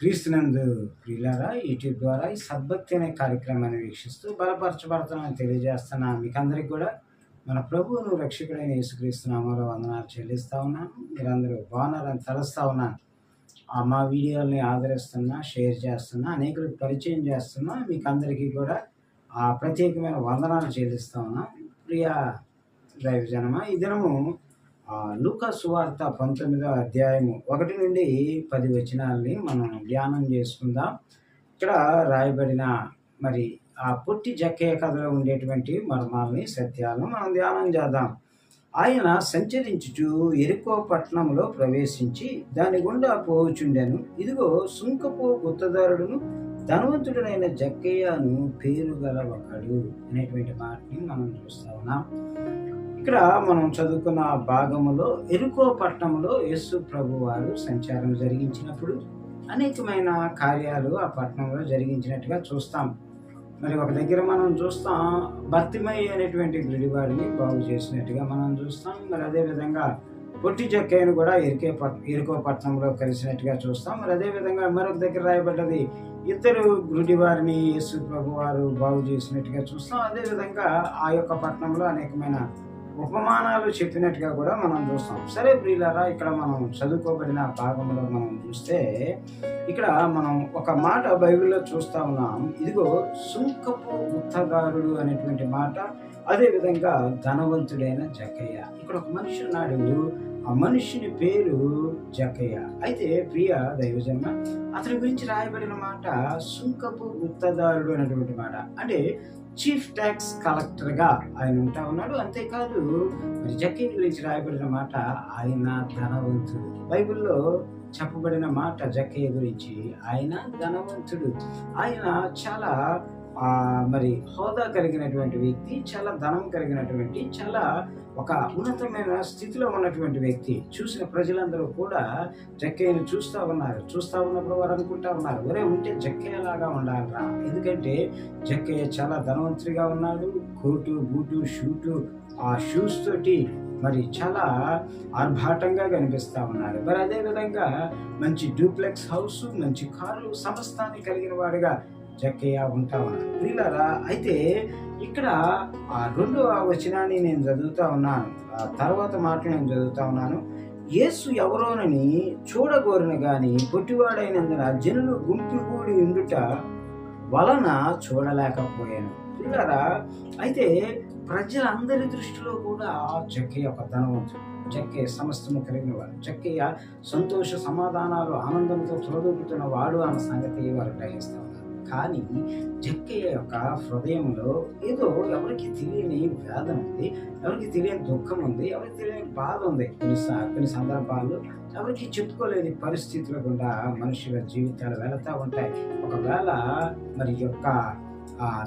క్రీస్తునందు ప్రియులారా యూట్యూబ్ ద్వారా ఈ సద్భక్తి అనే కార్యక్రమాన్ని వీక్షిస్తూ బలపరచబడుతున్నామని తెలియజేస్తున్నా మీకు అందరికి కూడా. మన ప్రభువును రక్షకుడైన యేసుక్రీస్తు నామంలో వందనాలు చెల్లిస్తా ఉన్నాను. మీరందరూ బాగున్నారని తలుస్తూ ఉన్నాను. ఆ మా వీడియోల్ని ఆదరిస్తున్నా షేర్ చేస్తున్నా అనేకులకు పరిచయం చేస్తున్నా మీకు అందరికీ కూడా ఆ ప్రత్యేకమైన వందనాలు చెల్లిస్తా ఉన్నా ప్రియ దైవజనమ ఈ దినము లూకా సువార్త పంతొమ్మిదో అధ్యాయము ఒకటి నుండి పది వచనాలని మనం ధ్యానం చేసుకుందాం. ఇక్కడ రాయబడిన మరి ఆ పుట్టి జక్కయ్య కథలో ఉండేటువంటి మర్మాలని సత్యాలను మనం ధ్యానం చేద్దాం. ఆయన సంచరించుచు ఎరుకో పట్టణంలో ప్రవేశించి దాని గుండా పోవుచుండెను. ఇదిగో సుంకపు గుత్తదారుడును ధనవంతుడైన జక్కయ్యను పేరు గల ఒకడు అనేటువంటి మాటని మనం చూస్తా ఉన్నాం. ఇక్కడ మనం చదువుకున్న భాగములో ఎరుకో పట్టణంలో యేసు ప్రభు వారు సంచారం జరిగించినప్పుడు అనేకమైన కార్యాలు ఆ పట్టణంలో జరిగించినట్టుగా చూస్తాం. మరి ఒక దగ్గర మనం చూస్తాం భర్తిమయ్య అనేటువంటి గుడివాడిని బాగు చేసినట్టుగా మనం చూస్తాం. మరి అదేవిధంగా పొట్టి చెక్కయ్యను కూడా ఎరికే పట్ ఎరుకో పట్టణంలో కలిసినట్టుగా చూస్తాం. మరి అదేవిధంగా మరొక దగ్గర రాయబడ్డది ఇద్దరు గుడివారిని యేసు ప్రభు వారు బాగు చేసినట్టుగా చూస్తాం. అదేవిధంగా ఆ యొక్క పట్టణంలో అనేకమైన ఉపమానాలు చెప్పినట్టుగా కూడా మనం చూస్తాం. సరే ప్రియులారా ఇక్కడ మనం చదువుకోబడిన భాగంలో మనం చూస్తే ఇక్కడ మనం ఒక మాట బైబిల్లో చూస్తా ఉన్నాం. ఇదిగో సుంకపు గుత్తగారుడు అనేటువంటి మాట అదేవిధంగా ధనవంతుడైన జక్కయ్య ఇక్కడ ఒక మనిషి ఉన్నాడు. ఆ మనిషిని పేరు జకయ్య. అయితే ప్రియ దైవజన్మ అతని గురించి రాయబడిన మాట సుంకపు గుత్తదారుడు అనేటువంటి మాట. అంటే చీఫ్ ట్యాక్స్ కలెక్టర్గా ఆయన ఉంటా ఉన్నాడు. అంతేకాదు మరి జకయ్య గురించి రాయబడిన మాట ఆయన ధనవంతుడు. బైబిల్లో చెప్పబడిన మాట జక్కయ్య గురించి ఆయన ధనవంతుడు. ఆయన చాలా మరి హోదా కలిగినటువంటి వ్యక్తి చాలా ధనం కలిగినటువంటి చాలా ఒక ఉన్నతమైన స్థితిలో ఉన్నటువంటి వ్యక్తి. చూసిన ప్రజలందరూ కూడా జక్కయ్యను చూస్తూ ఉన్నారు. చూస్తూ ఉన్నప్పుడు వారు అనుకుంటా ఉన్నారు ఒరే ఉంటే జక్కయ్య లాగా ఉండాలిరా. ఎందుకంటే జక్కయ్య చాలా ధనవంతుడిగా ఉన్నాడు. కోటు బూటు షూటు ఆ షూస్ తోటి మరి చాలా ఆర్భాటంగా కనిపిస్తూ ఉన్నాడు మరి అదేవిధంగా మంచి డూప్లెక్స్ హౌస్ మంచి కారు సమస్తాన్ని కలిగిన వాడుగా జక్కయ్య ఉంటా ఉన్నాడు ప్రియులారా అయితే ఇక్కడ ఆ రెండవ వచనాన్ని నేను చదువుతా ఉన్నాను. ఆ తర్వాత మాటలు నేను చదువుతా ఉన్నాను. యేసు ఎవరోనని చూడగోరిన గాని పొట్టివాడైనందున జనులు గుంపుగూడి ఉండుట వలన చూడలేకపోయాను. పిల్లరా అయితే ప్రజలందరి దృష్టిలో కూడా జక్కయ్య ఒక ధనవంతుడు చక్కే సమస్తము కలిగిన వాడు. జక్కయ్య సంతోష సమాధానాలు ఆనందంతో చురదొక్కుతున్న వాడు అన్న సంగతి వారు గ్రహిస్తా కానీ జక్కయ్య యొక్క హృదయంలో ఏదో ఎవరికి తెలియని వేదన ఉంది ఎవరికి తెలియని దుఃఖం ఉంది ఎవరికి తెలియని బాధ ఉంది. కొన్ని కొన్ని సందర్భాల్లో ఎవరికి చెప్పుకోలేని పరిస్థితులు గుండా మనుషుల జీవితాలు వెళతా ఉంటాయి. ఒకవేళ మరి యొక్క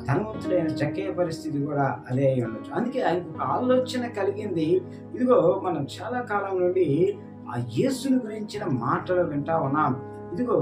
ధనవంతుడైన జక్కయ్య పరిస్థితి కూడా అదే అయి ఉండొచ్చు. అందుకే ఆయనకు ఒక ఆలోచన కలిగింది. ఇదిగో మనం చాలా కాలం నుండి ఆ యేసుని గురించిన మాటలు వింటా ఉన్నాం. ఇదిగో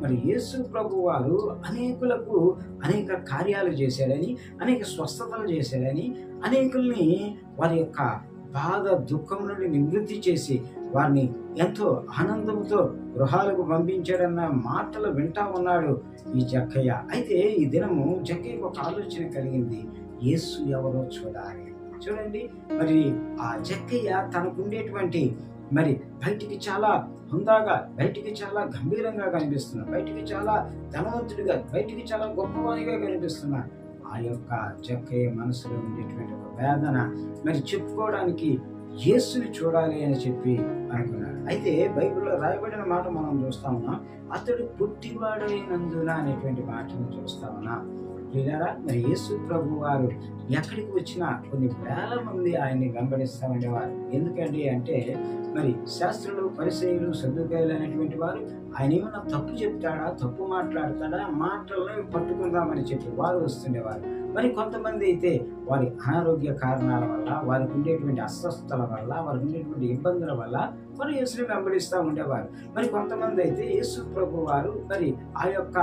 మరి యేసు ప్రభు వారు అనేకులకు అనేక కార్యాలు చేశాడని అనేక స్వస్థతలు చేశాడని అనేకుల్ని వారి యొక్క బాధ దుఃఖం నుండి నివృత్తి చేసి వారిని ఎంతో ఆనందంతో గృహాలకు పంపించాడన్న మాటలు వింటా ఉన్నాడు ఈ జక్కయ్య. అయితే ఈ దినము జక్కయ్యకు ఒక ఆలోచన కలిగింది. యేసు ఎవరో చూడాలి. చూడండి మరి ఆ జక్కయ్య తనకుండేటువంటి మరి బయటికి చాలా హుందాగా బయటికి చాలా గంభీరంగా కనిపిస్తున్నాడు. బయటికి చాలా ధనవంతుడిగా బయటికి చాలా గొప్పవానిగా కనిపిస్తున్నాడు. ఆ యొక్క జక్కయ్య మనసులో ఉండేటువంటి ఒక వేదన మరి చెప్పుకోవడానికి యేసుని చూడాలి అని చెప్పి అనుకున్నాడు అయితే బైబిల్లో రాయబడిన మాట మనం చూస్తా ఉన్నాం. అతడు పుట్టివాడైనందున అనేటువంటి మాటను చూస్తా ఉన్నాం. ప్రియులారా మరి యేసు ప్రభు వారు ఎక్కడికి వచ్చినా కొన్ని వేల మంది ఆయన్ని వెంబడిస్తూ ఉండేవారు. ఎందుకండి అంటే మరి శాస్త్రులు పరిచయులు సర్దుకాయలు అనేటువంటి వారు ఆయన ఏమైనా తప్పు చెప్తాడా తప్పు మాట్లాడతాడా మాటలను పట్టుకుందామని చెప్పి వారు వస్తుండేవారు. మరి కొంతమంది అయితే వారి అనారోగ్య కారణాల వల్ల వారికి ఉండేటువంటి అస్వస్థతల వల్ల వారికి ఉండేటువంటి ఇబ్బందుల వల్ల మరి యేసుని వెంబడిస్తూ ఉండేవారు. మరి కొంతమంది అయితే యేసు ప్రభు వారు మరి ఆ యొక్క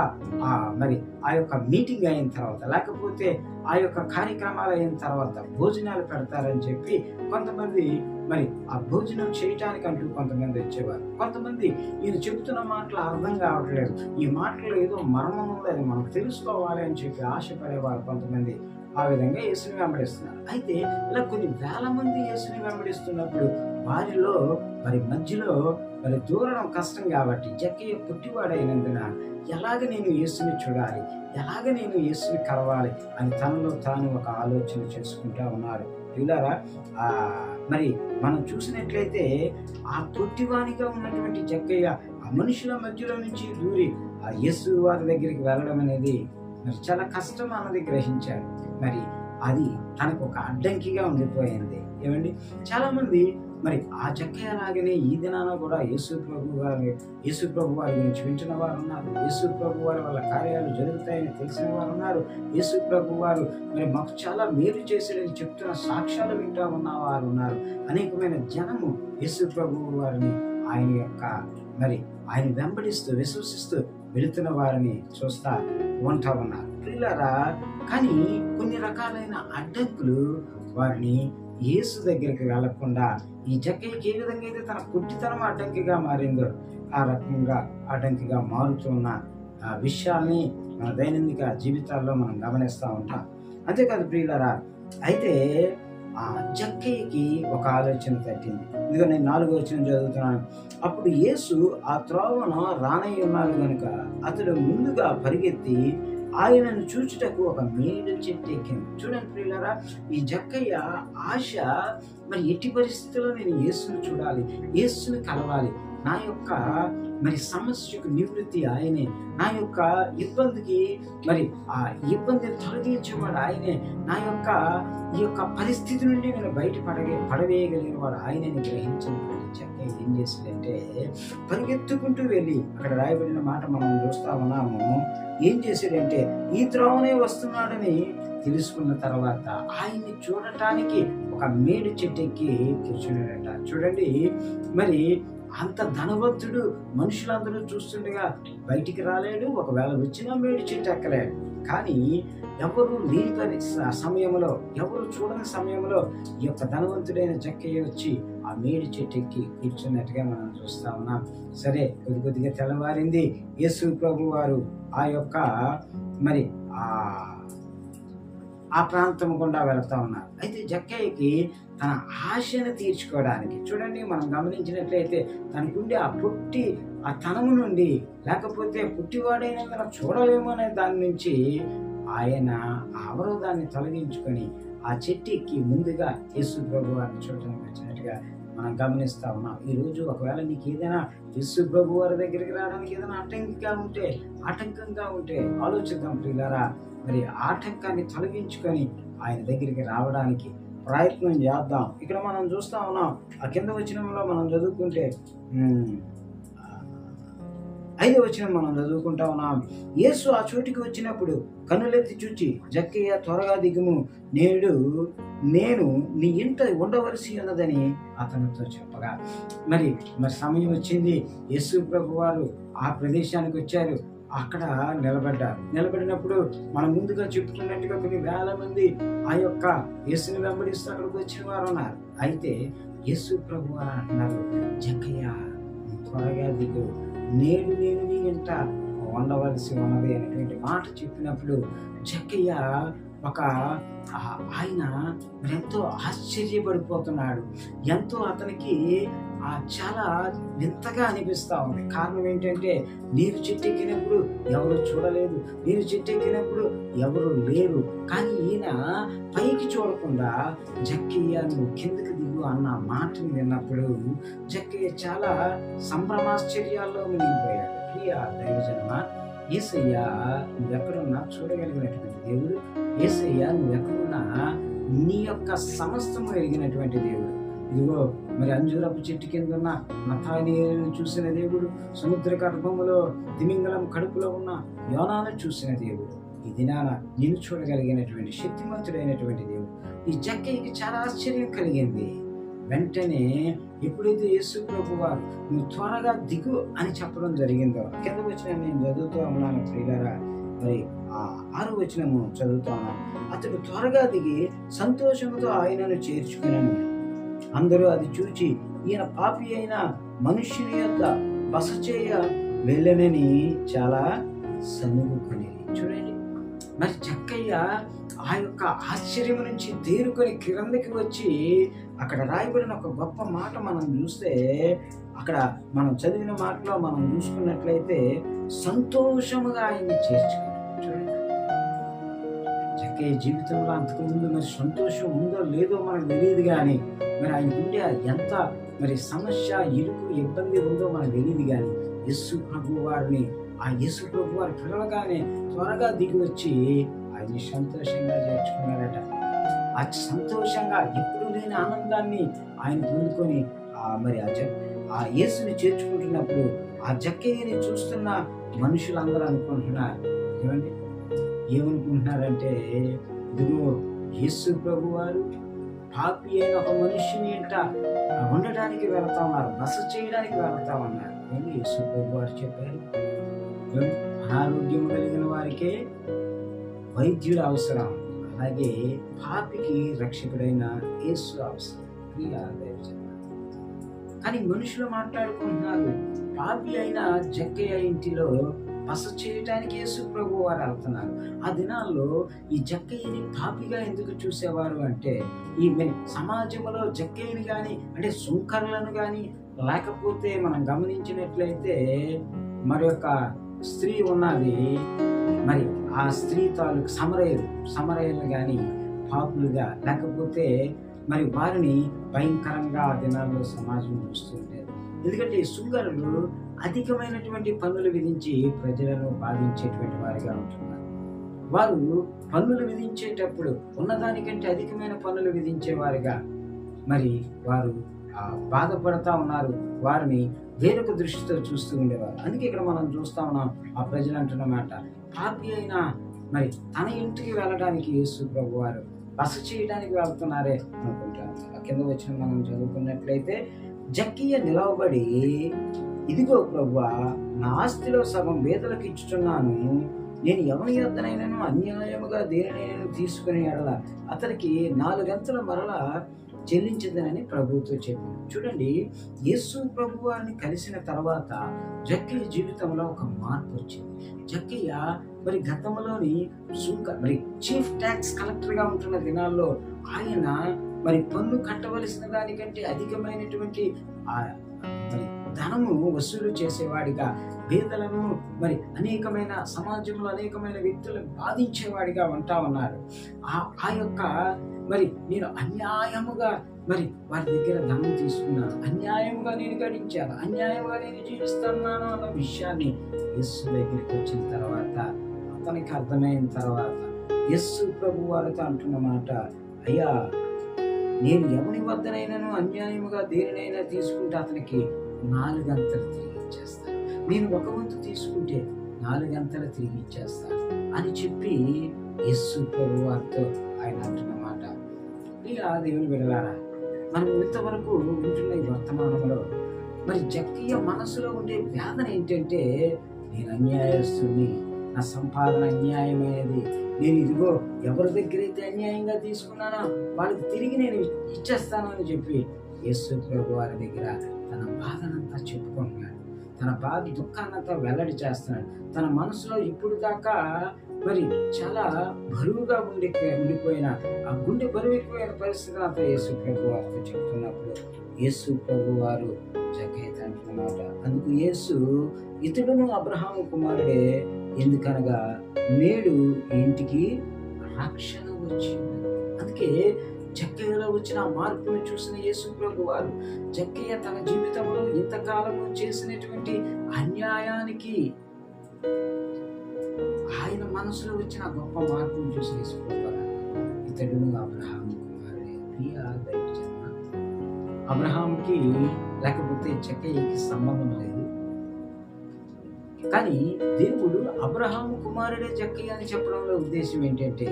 మరి ఆ యొక్క మీటింగ్ అయిన తర్వాత లేకపోతే ఆ యొక్క కార్యక్రమాలు అయిన తర్వాత భోజనాలు పెడతారని చెప్పి కొంతమంది మరి ఆ భోజనం చేయటానికి అంటూ కొంతమంది వచ్చేవారు. కొంతమంది ఈయన చెబుతున్న మాటలు అర్థం కావట్లేదు. ఈ మాటలు ఏదో మర్మం ఉంది అది మనకు తెలుసుకోవాలి అని చెప్పి ఆశపడేవారు కొంతమంది. ఆ విధంగా యేసుని వెంబడిస్తున్నారు. అయితే ఇలా కొన్ని వేల మంది యేసుని వెంబడిస్తున్నప్పుడు వారిలో మరి మధ్యలో మరి దూరం కష్టం కాబట్టి జక్కయ్య పుట్టివాడైనందున ఎలాగ నేను యేసుని చూడాలి? ఎలాగ నేను యేసుని కలవాలి? అని తనలో తాను ఒక ఆలోచన చేసుకుంటా ఉన్నారు. పిల్లరా మరి మనం చూసినట్లయితే ఆ తొట్టివానిగా ఉన్నటువంటి జక్కయ్య ఆ మనుషుల మధ్యలో నుంచి దూరి ఆ యేసు వారి దగ్గరికి వెళ్ళడం అనేది చాలా కష్టం అన్నది గ్రహించాడు మరి అది తనకు ఒక అడ్డంకిగా ఉండిపోయింది. ఏమండి? చాలామంది మరి ఆ చెక్క లాగానే ఈ దినాన కూడా యేసు ప్రభు వారి యేసు ప్రభు వారి గురించి వింటున్న వారు ఉన్నారు. యేసు ప్రభు వారి వాళ్ళ కార్యాలు జరుగుతాయని తెలిసిన వారు ఉన్నారు. యేసు ప్రభు వారు మరి మాకు చాలా మేలు చేశాడని చెప్తున్న సాక్ష్యాలు వింటా ఉన్న వారు ఉన్నారు. అనేకమైన జనము యేసు ప్రభు వారిని ఆయన యొక్క మరి ఆయన వెంబడిస్తూ విశ్వసిస్తూ వెళుతున్న వారిని చూస్తా ఉంటా ఉన్నారు. పిల్లరా కానీ కొన్ని రకాలైన అడ్డంకులు వారిని యేసు దగ్గరికి వెళ్ళకుండా ఈ జక్కయ్యకి ఏ విధంగా అయితే తన పుట్టితనం అడ్డంకిగా మారిందో ఆ రకంగా అడ్డంకిగా మారుతున్న ఆ విషయాల్ని మన దైనందిక జీవితాల్లో మనం గమనిస్తూ ఉంటాం. అంతేకాదు ప్రియులరా అయితే ఆ జక్కయ్యకి ఒక ఆలోచన తట్టింది. ఇదిగో నేను నాలుగో వచ్చిన చదువుతున్నాను. అప్పుడు యేసు ఆ త్రోవను రానయ్య ఉన్నాడు కనుక అతడు ముందుగా పరిగెత్తి ఆయనను చూచుటకు ఒక మేలు చెట్టు ఎక్కింది చూడండి ప్రియులరా ఈ జక్కయ్య ఆశ మరి ఎట్టి పరిస్థితుల్లో నేను యేసును చూడాలి యేసును కలవాలి? నా యొక్క మరి సమస్యకు నివృత్తి ఆయనే. నా యొక్క ఇబ్బందికి మరి ఆ ఇబ్బందిని తొలగించేవాడు ఆయనే. నా యొక్క ఈ యొక్క పరిస్థితి నుండి నేను బయటపడగే పడవేయగలిగిన వాడు ఆయనని గ్రహించండి చెక్క ఏం చేసిందంటే పరిగెత్తుకుంటూ వెళ్ళి అక్కడ రాయబడిన మాట మనం చూస్తా ఉన్నాము. ఏం చేశాడంటే ఈ త్రోవనే వస్తున్నాడని తెలుసుకున్న తర్వాత ఆయన్ని చూడటానికి ఒక మేడు చెట్టెక్కి కూర్చున్నాడట. చూడండి మరి అంత ధనవంతుడు మనుషులందరూ చూస్తుండగా బయటికి రాలేడు ఒకవేళ వచ్చినా మేడి చెట్టు ఎక్కలేడు. కానీ ఎవరు లేని సమయంలో ఎవరు చూడని సమయంలో ఈ యొక్క ధనవంతుడైన జక్కయ్య వచ్చి ఆ మేడి చెట్టు ఎక్కి కూర్చున్నట్టుగా మనం చూస్తా ఉన్నాం. సరే కొద్ది కొద్దిగా తెల్లవారింది. యేసు ప్రభు వారు ఆ యొక్క మరి ఆ ఆ ప్రాంతం గుండా వెళతా ఉన్నారు. అయితే జక్కయ్యకి తన ఆశను తీర్చుకోవడానికి. చూడండి మనం గమనించినట్లయితే తనకుండే ఆ పుట్టి ఆ తనము నుండి లేకపోతే పుట్టివాడైనందున చూడలేమో అనే దాని నుంచి ఆయన అవరోధాన్ని తొలగించుకొని ఆ చెట్టుకి ముందుగా యేసు ప్రభు వారిని చూడడానికి వచ్చినట్టుగా మనం గమనిస్తా ఉన్నాం. ఈరోజు ఒకవేళ నీకు ఏదైనా యేసు ప్రభు వారి దగ్గరికి రావడానికి ఏదైనా ఆటంకంగా ఉంటే ఆటంకంగా ఉంటే ఆలోచిద్దాం ప్రియులారా. మరి ఆటంకాన్ని తొలగించుకొని ఆయన దగ్గరికి రావడానికి ప్రయత్నం చేద్దాం. ఇక్కడ మనం చూస్తా ఉన్నాం. ఆ కింద వచనంలో మనం చదువుకుంటే ఐదో వచనం మనం చదువుకుంటా ఉన్నాం. యేసు ఆ చోటికి వచ్చినప్పుడు కన్నులెత్తి చూచి జక్కయ్య త్వరగా దిగుము. నేడు నేను నీ ఇంట ఉండవలసి ఉన్నదని అతనితో చెప్పగా. మరి మరి సమయం వచ్చింది. యేసు ప్రభు వారు ఆ ప్రదేశానికి వచ్చారు. అక్కడ నిలబడ్డారు. నిలబడినప్పుడు మనం ముందుగా చెప్పుకున్నట్టుగా కొన్ని వేల మంది ఆ యొక్క యేసుని వెంబడిస్తూ అక్కడికి వచ్చిన వారు ఉన్నారు. అయితే యేసు ప్రభు అని అంటున్నారు జక్కయ్య త్వరగా దిగు. నేడు నేను నీ ఇంట ఉండవలసి ఉన్నది అనేటువంటి మాట చెప్పినప్పుడు జక్కయ్య ఒక ఆయన ఎంతో ఆశ్చర్యపడిపోతున్నాడు. ఎంతో అతనికి ఆ చాలా వింతగా అనిపిస్తా ఉంది. కారణం ఏంటంటే నీరు చెట్టెక్కినప్పుడు ఎవరు చూడలేదు. నీరు చెట్టెక్కినప్పుడు ఎవరు లేరు. కానీ ఈయన పైకి చూడకుండా జక్కయ్య నువ్వు కిందకి దిగు అన్న మాటని విన్నప్పుడు జక్కయ్య చాలా సంభ్రమాశ్చర్యాల్లో మునిగిపోయాడు. ప్రియ దైవజనమా ఏసయ్య నువ్వెక్కడున్నా చూడగలిగినటువంటి దేవుడు. ఏసయ్య నువ్వెక్కడున్నా నీ యొక్క సమస్తము ఎరిగినటువంటి దేవుడు. ఇదిగో మరి అంజూరపు చెట్టు కింద ఉన్న మతానీయులను చూసిన దేవుడు సముద్ర గర్భములో తిమింగలం కడుపులో ఉన్న యోనాను చూసిన దేవుడు. ఈ దినాన నిన్ను చూడగలిగినటువంటి శక్తిమంతుడైనటువంటి దేవుడు. ఈ జక్కయ్యకి చాలా ఆశ్చర్యం కలిగింది. వెంటనే ఎప్పుడైతే యేసు ప్రభు వారు నువ్వు త్వరగా దిగు అని చెప్పడం జరిగిందో కింద వచ్చిన నేను చదువుతూ ఉన్నాను ప్రియులరా. మరి ఆ ఆరు వచనము చదువుతాను అతడు త్వరగా దిగి సంతోషంతో ఆయనను చేర్చుకున్నాను అందరూ అది చూచి ఈయన పాపి అయిన మనుష్యుని యొక్క బస చేయ వెళ్ళనని చాలా సనుగుకుని చూడండి. మరి చక్కయ్య ఆ యొక్క ఆశ్చర్యం నుంచి తేరుకొని క్రిందకి వచ్చి అక్కడ రాయబడిన ఒక గొప్ప మాట మనం చూస్తే అక్కడ మనం చదివిన మాటలో మనం చూసుకున్నట్లయితే సంతోషముగా ఆయన్ని చేర్చుకున్నాడు. చూడండి. జీవితంలో అంతకుముందు మరి సంతోషం ఉందో లేదో మనకు తెలియదు కానీ మరి ఆయన ఉండే ఎంత మరి సమస్య ఇరుకు ఇబ్బంది ఉందో మనకు తెలియదు కానీ యస్సు ప్రభు వారిని ఆ యేసు ప్రభు వారు పిలవగానే త్వరగా దిగి వచ్చి ఆయన్ని సంతోషంగా చేర్చుకున్నారట. ఆ సంతోషంగా ఎప్పుడు లేని ఆనందాన్ని ఆయన పొందుకొని మరి ఆ జక్ ఆ యేసుని చేర్చుకుంటున్నప్పుడు ఆ జక్కయ్యని చూస్తున్న మనుషులందరూ అనుకుంటున్నారు. ఏమండి? ఏమనుకుంటున్నారంటే ఇదిగో యేసు ప్రభు వారు పాపి అయిన ఒక మనుషుని ఇంట ఉండడానికి వెళతా ఉన్నారు బస చేయడానికి వెళతా ఉన్నారు. అని యేసు ప్రభు వారు చెప్పారు అనారోగ్యం కలిగిన వారికే వైద్యుడు అవసరం. అలాగే పాపికి రక్షకుడైన యేసు అవసరం. ప్రియ కానీ మనుషులు మాట్లాడుకుంటున్నారు పాపి అయిన జక్కయ్య ఇంటిలో బస చేయటానికి యేసు ప్రభు వారు వెళ్తున్నారు. ఆ దినాల్లో ఈ జక్కయ్యని పాపిగా ఎందుకు చూసేవారు అంటే ఈ సమాజంలో జక్కయ్యని కానీ అంటే సుంకర్లను కానీ లేకపోతే మనం గమనించినట్లయితే మరి యొక్క స్త్రీ ఉన్నది. మరి ఆ స్త్రీ తాలూకు సమరయులు సమరయులు కానీ పాపులుగా లేకపోతే మరి వారిని భయంకరంగా ఆ దినాల్లో సమాజం చూస్తుంటారు ఎందుకంటే సుంగరులు అధికమైనటువంటి పన్నులు విధించి ప్రజలను బాధించేటువంటి వారిగా ఉంటున్నారు. వారు పన్నులు విధించేటప్పుడు ఉన్నదానికంటే అధికమైన పన్నులు విధించేవారిగా మరి వారు బాధపడతా ఉన్నారు. వారిని వేరొక దృష్టితో చూస్తూ ఉండేవారు. అందుకే ఇక్కడ మనం చూస్తా ఉన్నాం ఆ ప్రజలు అంటున్నమాట పాపి అయినా మరి తన ఇంటికి వెళ్ళడానికి యేసు ప్రభు వారు బస చేయడానికి వెళ్తున్నారే అనుకుంటాను కింద వచ్చిన మనం చదువుకున్నట్లయితే జక్కియ నిలవబడి ఇదిగో ప్రభువా నా ఆస్తిలో సగం వేదలకు ఇచ్చుచున్నాను. నేను ఎవరి యొద్దనైనాను? అన్యాయముగా దేనినైనా తీసుకుని ఎడల? అతనికి నాలుగంతల మరల చెల్లించదనని ప్రభువుతో చెప్పింది చూడండి యేసు ప్రభు వారిని కలిసిన తర్వాత జక్కయ్య జీవితంలో ఒక మార్పు వచ్చింది. జక్కయ్య మరి గతంలోని సుంక మరి చీఫ్ ట్యాక్స్ కలెక్టర్గా ఉంటున్న దినాల్లో ఆయన మరి పన్ను కట్టవలసిన దానికంటే అధికమైనటువంటి మరి ధనము వసూలు చేసేవాడిగా పేదలను మరి అనేకమైన సమాజంలో అనేకమైన వ్యక్తులను బాధించేవాడిగా ఉంటా ఉన్నారు. ఆ ఆ యొక్క మరి నేను అన్యాయముగా మరి వారి దగ్గర ధనం తీసుకున్నాను అన్యాయముగా నేను గడించాను అన్యాయంగా నేను జీవిస్తున్నాను అన్న విషయాన్ని యస్సు దగ్గరికి వచ్చిన తర్వాత అతనికి అర్థమైన తర్వాత యస్సు ప్రభు వారితో అంటున్న మాట అయ్యా నేను ఎవరి వద్దనైనాను? అన్యాయముగా దేనినైనా తీసుకుంటే అతనికి నాలుగంతలు తిరిగి ఇచ్చేస్తాను. నేను ఒక వంతు తీసుకుంటే నాలుగంతలు తిరిగి ఇచ్చేస్తాను అని చెప్పి యస్సు ప్రభు వారితో ఆయన అంటున్న ఇలా దేవుని వెళ్ళారా మనం ఇంతవరకు వింటున్న ఈ వర్తమానంలో మరి జక్తీయ మనసులో ఉండే వేదన ఏంటంటే నేను అన్యాయస్తుని నా సంపాదన అన్యాయమైనది. నేను ఇదిగో ఎవరి దగ్గర అయితే అన్యాయంగా తీసుకున్నానో వాళ్ళకి తిరిగి నేను ఇచ్చేస్తాను అని చెప్పి యేసు ప్రభు వారి దగ్గర తన బాధనంతా చెప్పుకుంటున్నాడు. తన బాధ దుఃఖాన్నంతా వెల్లడి చేస్తున్నాడు. తన మనసులో ఇప్పుడు దాకా మరి చాలా బరువుగా ఉండి ఉండిపోయిన ఆ గుండె బరువు ఎక్కువైన పరిస్థితి అంతా యేసు ప్రభు వారితో చెప్తున్నప్పుడు యేసు ప్రభు వారు జగ్గయ్య అంటున్నమాట అందుకు యేసు ఇతడును అబ్రహాము కుమారుడే ఎందుకనగా నేడు ఇంటికి రక్షణ వచ్చింది. అందుకే జక్కయ్యలో వచ్చిన ఆ మార్పును చూసిన యేసు ప్రభు వారు జక్కయ్య తన జీవితంలో ఇంతకాలము చేసినటువంటి అన్యాయానికి ఆయన మనసులో వచ్చిన గొప్ప మార్పును చూసి వేసుకోవాలి ఇతడును అబ్రహాం కుమారుడే ప్రియ అబ్రహాంకి లేకపోతే జక్కయ్యకి సంబంధం లేదు. కానీ దేవుడు అబ్రహాము కుమారుడే జక్కయ్య అని చెప్పడంలో ఉద్దేశం ఏంటంటే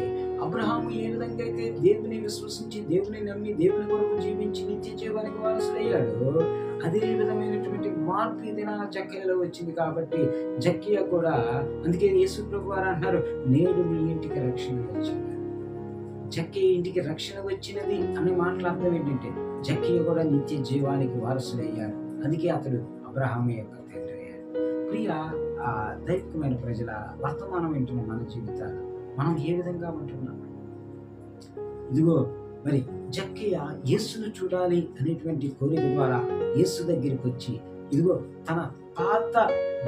అబ్రహాము ఏ విధంగా అయితే దేవుని విశ్వసించి దేవుని నమ్మి దేవుని కొరకు జీవించి నిత్య జీవానికి వారసులయ్యాడు అదే విధమైనటువంటి మార్పు ఈ దినాన వచ్చింది కాబట్టి జక్కియ కూడా అందుకే యేసు ప్రభు వారు అంటున్నారు నేడు మీ ఇంటికి రక్షణ వచ్చింది. జక్కి ఇంటికి రక్షణ వచ్చినది అనే మాటల అర్థం ఏంటంటే జక్కియ కూడా నిత్య జీవానికి వారసుడయ్యాడు అందుకే అతడు అబ్రహాము యొక్క తండ్రి అయ్యారు. ప్రియ ఆ దైవికమైన ప్రజల వర్తమానం వింటున్న మన జీవితాలు. మనం ఏ విధంగా ఉంటున్నాం? ఇదిగో మరి జక్కయ్య యేసును చూడాలి అనేటువంటి కోరిక ద్వారా యేసు దగ్గరికి వచ్చి ఇదిగో తన పాత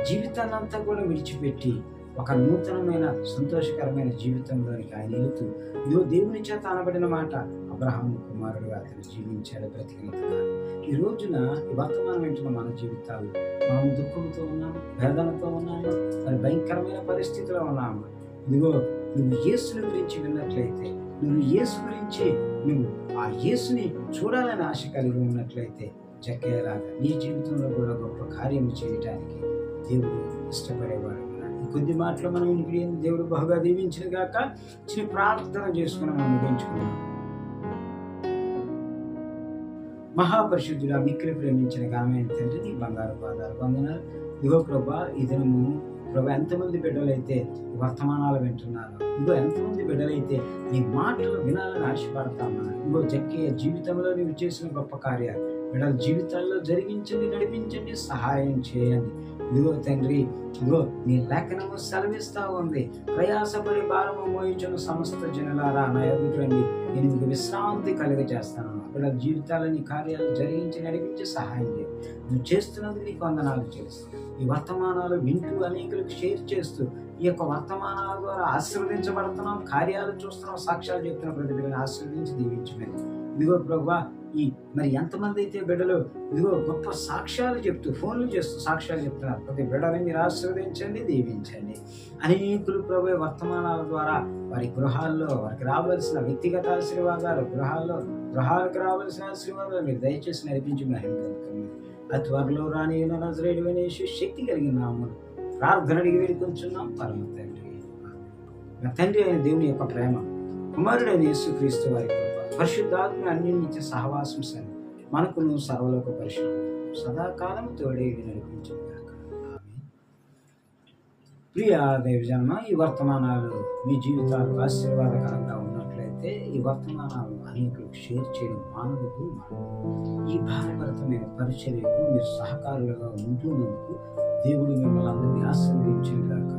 జీవితాన్నంతా కూడా విడిచిపెట్టి ఒక నూతనమైన సంతోషకరమైన జీవితంలోనికి ఆయన వెళుతూ ఇదిగో దేవుని చేత అనబడిన మాట అబ్రహాం కుమారుడుగా అతను జీవించాడు బ్రతికినంతగా ఈ రోజున ఈ వర్తమానం వింటున్న మన జీవితాలు మనం దుఃఖంతో ఉన్నాము వేదనతో ఉన్నాము మరి భయంకరమైన పరిస్థితిలో ఉన్నాము ఇదిగో నువ్వు యేసుని గురించి విన్నట్లయితే నువ్వు యేసు గురించి నువ్వు ఆ యేసుని చూడాలని ఆశ కలిగి ఉన్నట్లయితే జక్కయ్యలాగా నీ జీవితంలో కూడా గొప్ప కార్యం చేయటానికి దేవుడు ఇష్టపడేవాడు ఈ కొద్ది మాటలు మనం ఇంటికి దేవుడు బాగా దీవించిన గాక చిన్న ప్రార్థన చేసుకుని మనం ముగించుకున్నాం మహాపరిశుద్ధుడా మిక్కిలి ప్రేమించిన గామైన తండ్రి నీ బంగారు పాదాలు వందనాలు. యువ ప్రభా ఈ దినము ప్రభు ఎంతమంది బిడ్డలైతే వర్తమానాలు వింటున్నారు ఇంకో ఎంతమంది బిడ్డలైతే నీ మాటలు వినాలని ఆశపడతా ఉన్నారు. ఇంకో జక్కే జీవితంలో నువ్వు చేసిన గొప్ప కార్యాలు బిడ్డల జీవితాల్లో జరిగించండి నడిపించండి సహాయం చేయండి. ఇదిగో తండ్రి ఇదిగో నీ లేఖనము సెలవిస్తా ఉంది. ప్రయాసపడి భారము మోయించిన సమస్త జనులారా నా ఎదుటి రండి. నేను మీకు విశ్రాంతి కలుగ చేస్తాను బిడ్డల జీవితాలని కార్యాలు జరిగించి నడిపించి సహాయం చేయి. నువ్వు చేస్తున్నందుకు నీకు వందనాలు చేస్తూ ఈ వర్తమానాలు వింటూ అనేకులకు షేర్ చేస్తూ ఈ యొక్క వర్తమానాల ద్వారా ఆశీర్వదించబడుతున్నాం కార్యాలు చూస్తున్నాం సాక్ష్యాలు చెప్తున్న ప్రతి బిడ్డను ఆశీర్వదించి దీవించమని. ఇదిగో ప్రభా ఈ మరి ఎంతమంది అయితే బిడ్డలు ఇదిగో గొప్ప సాక్ష్యాలు చెప్తూ ఫోన్లు చేస్తూ సాక్ష్యాలు చెప్తున్నారు. ప్రతి బిడ్డని మీరు ఆశీర్వదించండి దీవించండి. అనేకులు ప్రభు వర్తమానాల ద్వారా వారి గృహాల్లో వారికి రావాల్సిన వ్యక్తిగత ఆశీర్వాదాలు గృహాల్లో గృహాలకు రావాల్సిన ఆశీర్వాదాలు మీరు దయచేసి నడిపించి మహిమ పొందుతుంది ఆ త్వరలో రాని నజరేడు అనేసి శక్తి కలిగిన నామను ప్రార్థన అడిగి వేడుకొంచున్నాం. పరమ తండ్రి. నా తండ్రి అయిన దేవుని యొక్క ప్రేమ కుమారుడైన యేసుక్రీస్తు వారి పరిశుద్ధాత్మ అన్నించే సహవాసం సరే మనకును సర్వలోక పరిశుభ్రం సదాకాలం తోడే నడిపించారు ప్రియ దేవజన్మ ఈ వర్తమానాలు మీ జీవితాలకు ఆశీర్వాదకరంగా ఉన్నట్లయితే ఈ వర్తమానాలు అనేకులకు షేర్ చేయడం మానవులకు ఈ భారభరతమైన పరిచర్యకు మీరు సహకారులుగా ఉంటున్నందుకు దేవుడు మిమ్మల్ని అందరినీ ఆశీర్వదించిన గాక.